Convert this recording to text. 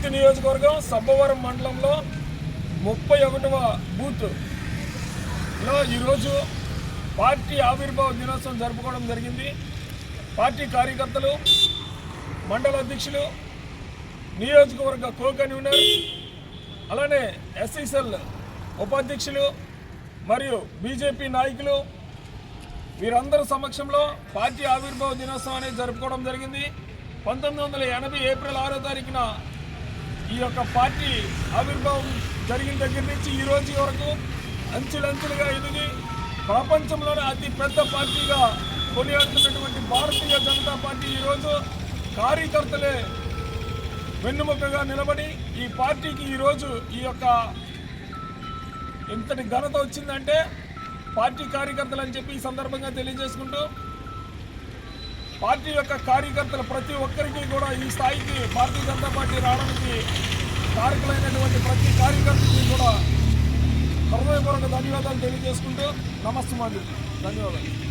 సబ్బవరం మండలంలో ముప్పై ఒకటవ బూత్లో ఈరోజు పార్టీ ఆవిర్భావ దినోత్సవం జరుపుకోవడం జరిగింది. పార్టీ కార్యకర్తలు మండల అధ్యక్షులు నియోజకవర్గ కో కన్వీనర్ అలానే ఎస్ఈసెల్ ఉపాధ్యక్షులు మరియు బీజేపీ నాయకులు వీరందరి సమక్షంలో పార్టీ ఆవిర్భావ దినోత్సవం అనేది జరుపుకోవడం జరిగింది. పంతొమ్మిది వందల ఎనభై ఏప్రిల్ ఆరో తారీఖున ఈ యొక్క పార్టీ ఆవిర్భావం జరిగిన దగ్గర నుంచి ఈ రోజు వరకు అంచులంచులుగా ఎదిగి ప్రపంచంలోనే అతి పెద్ద పార్టీగా కొనియాడుతున్నటువంటి భారతీయ జనతా పార్టీ ఈరోజు కార్యకర్తలే వెన్నుముకగా నిలబడి ఈ పార్టీకి ఈరోజు ఈ యొక్క ఇంతటి ఘనత వచ్చిందంటే పార్టీ కార్యకర్తలు అని చెప్పి ఈ సందర్భంగా తెలియజేసుకుంటూ పార్టీ యొక్క కార్యకర్తలు ప్రతి ఒక్కరికి కూడా ఈ స్థాయికి భారతీయ జనతా పార్టీ రావడానికి కారకులైనటువంటి ప్రతి కార్యకర్తకి కూడా హృదయపూర్వక ధన్యవాదాలు తెలియజేసుకుంటూ నమస్తే ధన్యవాదాలు.